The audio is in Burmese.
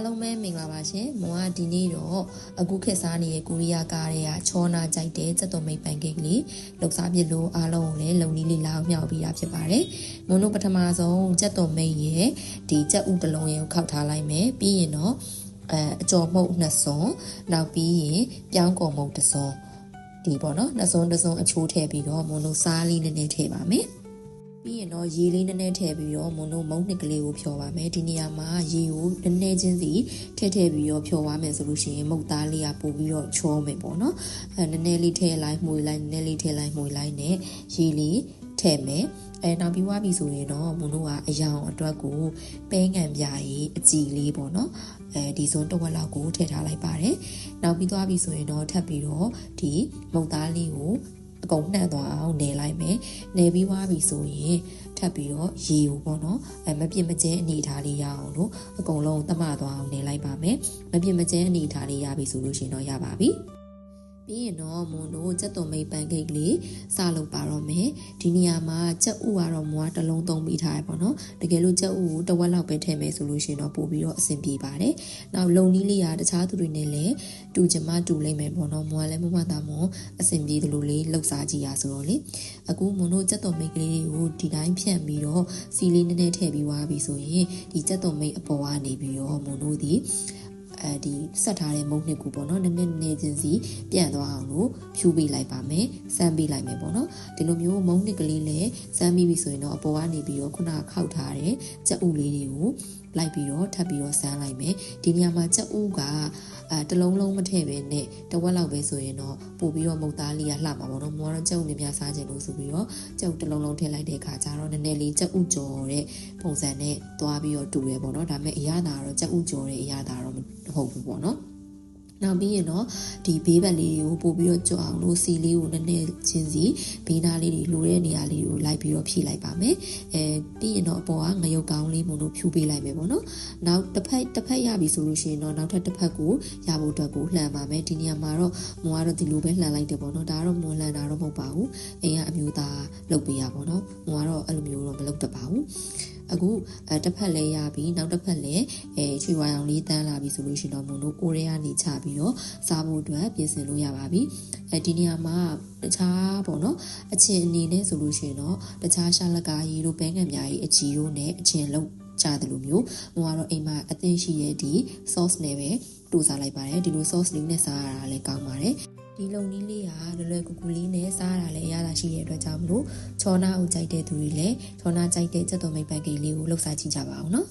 အားလုံးပဲမင်္ဂလာပါရှင်။မောကဒီနေ့တော့အခုခေတ်စားနေတဲ့ကိုရီးယားကားတွေကချောနာကြိုက်တဲ့စက်တော်မိတ်ပန်ကိတ်ကလေးလှုပ်စားပြလို့အားလုံးကိုလည်းလုံနီးလေးလာအောင်မြောက်ပြီးတာဖြစ်ပါတယ်။မွန်တို့ပထမဆုံးစက်တော်မိတ်ရဲ့ဒီစက်ဥတစ်လုံးရဲ့ကိုခောက်ထားလိုက်မယ်။ပြီးရင်တော့အဲအကျော်မှုတ်နှစ်စွန်းနောက်ပြီးရင်ပြောင်းကုန်မှုတ်တစ်စွန်းဒီပေါ့နော်နှစ်စွန်းတစ်စွန်းအချိုးထည့်ပြီးတော့မွန်တို့စားလေးနည်းနည်းထည့်ပါမယ်။ ပြီးရင်တော့ရေလေးနည်းနည်းထည့်ပြီးတော့မွန်တို့မုံနှစ်ကလေးကိုဖြော်ပါမယ်ဒီနေရာမှာရေကိုနည်းနည်းချင်းစီထည့်ထည့်ပြီးတော့ဖြော်ပါမယ်ဆိုလို့ရှိရင်မုတ်သားလေးကပို့ပြီးတော့ချောမယ်ပေါ့နော်အဲနည်းနည်းလေးထည့်လိုက်မှုလိုက်နည်းနည်းလေးထည့်လိုက်မှုလိုက်နဲ့ရေလေးထည့်မယ်အဲနောက်ပြီးွားပြီဆိုရင်တော့မွန်တို့ကအယောင်အတွက်ကိုပဲငံပြားရေးအကြည်လေးပေါ့နော်အဲဒီစုံတစ်ဝက်လောက်ကိုထည့်ထားလိုက်ပါတယ်နောက်ပြီးသွားပြီဆိုရင်တော့ထပ်ပြီးတော့ဒီမုတ်သားလေးကို အကုန်နှံ့သွားအောင်နေလိုက်မယ်။နေပြီးွားပြီဆိုရင်ထပ်ပြီးတော့ရေကိုပေါ့နော်အဲမပြစ်မကျဲအနေထားလေးရအောင်လို့အကုန်လုံးတမသွားအောင်နေလိုက်ပါမယ်။မပြစ်မကျဲအနေထားလေးရပြီဆိုလို့ရှင်တော့ရပါပြီ။ ပြီးရင်တော့မွန်တို့ကြက်သွန်မိတ်ပန်ကိတ်လေးစလုပ်ပါတော့မယ်ဒီနေရာမှာကြက်ဥကတော့မွားတစ်လုံးသုံးပြီးထားရပေါ့နော်တကယ်လို့ကြက်ဥကိုတစ်ဝက်လောက်ပဲထည့်မယ်ဆိုလို့ရှိရင်တော့ပို့ပြီးတော့အဆင်ပြေပါတယ်နောက်လုံနီးလေးကတခြားသူတွေနဲ့လည်းတူချင်မှတူလိမ့်မယ်ပေါ့နော်မွားလည်းမမသားမွန်အဆင်ပြေတယ်လို့လေးလှုပ်စားကြည့်ရဆိုတော့လေအခုမွန်တို့ကြက်သွန်မိတ်ကလေးတွေကိုဒီတိုင်းဖြန့်ပြီးတော့စီလေးနည်းနည်းထည့်ပြီးွားပြီဆိုရင်ဒီကြက်သွန်မိတ်အပေါ်ကနေပြီးတော့မွန်တို့ဒီ အဲဒီဆက်ထားတဲ့မုံနှစ်ကူပေါ့နော်နည်းနည်းနေချင်းစီပြန့်သွားအောင်လို့ဖြူပေးလိုက်ပါမယ်စမ်းပေးလိုက်မယ်ပေါ့နော်ဒီလိုမျိုးမုံနှစ်ကလေးလည်းစမ်းပြီးပြီဆိုရင်တော့အပေါ်ကနေပြီးတော့ခုနခောက်ထားတဲ့ကြက်ဥလေးတွေကိုလိုက်ပြီးတော့ထပ်ပြီးတော့စမ်းလိုက်မယ်ဒီနေရာမှာကြက်ဥက အဲတလုံးလုံးမထည့်ပဲနဲ့တဝက်လောက်ပဲဆိုရင်တော့ပို့ပြီးတော့မုတ်သားလေးကလှမှာပေါ့နော်မွားတော့ကြက်ဥနေများစားခြင်းလို့ဆိုပြီးတော့ကြက်ဥတလုံးလုံးထည့်လိုက်တဲ့အခါကျတော့နည်းနည်းလေးကြက်ဥကြော်တဲ့ပုံစံနဲ့သွားပြီးတော့တူရဲပေါ့နော်ဒါပေမဲ့အရသာတော့ကြက်ဥကြော်တဲ့အရသာတော့မဟုတ်ဘူးပေါ့နော် နောက်ပြီးရင်တော့ဒီဘေးဘက်လေးတွေကိုပို့ပြီးတော့ကြွအောင်လို့စီလေးကိုနည်းနည်းချင်းစီဘေးနားလေးတွေလိုတဲ့နေရာလေးကိုလိုက်ပြီးတော့ဖြည့်လိုက်ပါမယ်အဲပြီးရင်တော့အပေါ်ကငရုတ်ကောင်းလေးမုံလို့ဖြူပေးလိုက်မယ်ပေါ့နော်နောက်တစ်ဖက်တစ်ဖက်ရပြီဆိုလို့ရှိရင်တော့နောက်ထပ်တစ်ဖက်ကိုရဖို့အတွက်ကိုလှန်ပါမယ်ဒီနေရာမှာတော့မွန်ကတော့ဒီလိုပဲလှန်လိုက်တယ်ပေါ့နော်ဒါကတော့မွန်လှန်တာတော့မဟုတ်ပါဘူးအိမ်ကအမျိုးသားလုပ်ပေးရပါတော့မွန်ကတော့အဲ့လိုမျိုးတော့မလုပ်တတ်ပါဘူး အခုအဲတစ်ဖက်လဲရပြီနောက်တစ်ဖက်လဲအဲချွေဝါရောင်လေးတန်းလာပြီဆိုလို့ရှိရင်တော့မုံတို့ကိုရဲကနေချပြီးတော့စားဖို့အတွက်ပြင်ဆင်လို့ရပါပြီအဲဒီနေရာမှာတခြားပေါ့နော်အချင်းအနေနဲ့ဆိုလို့ရှိရင်တော့တခြားရှာလကာရီတို့ဘဲငံများကြီးအကြီးတို့နဲ့အချင်းလုံးကြတယ်လို့မျိုးဟိုကတော့အိမ်မှာအသင်းရှိတဲ့ဒီ sauce နဲ့ပဲတူစားလိုက်ပါတယ်ဒီလို sauce လေးနဲ့စားရတာလည်းကောင်းပါတယ် ဒီလုံနီးလေးကလွယ်လွယ်ကူကူလေးနဲ့စားရတာလည်းရတာရှိတဲ့အတွက်ကြောင့်မလို့ချောနာကိုကြိုက်တဲ့သူတွေလည်းချောနာကြိုက်တဲ့စက်တော်မိတ်ပန်ကိတ်လေးကိုလှုပ်ရှားကြည့်ကြပါအောင်နော်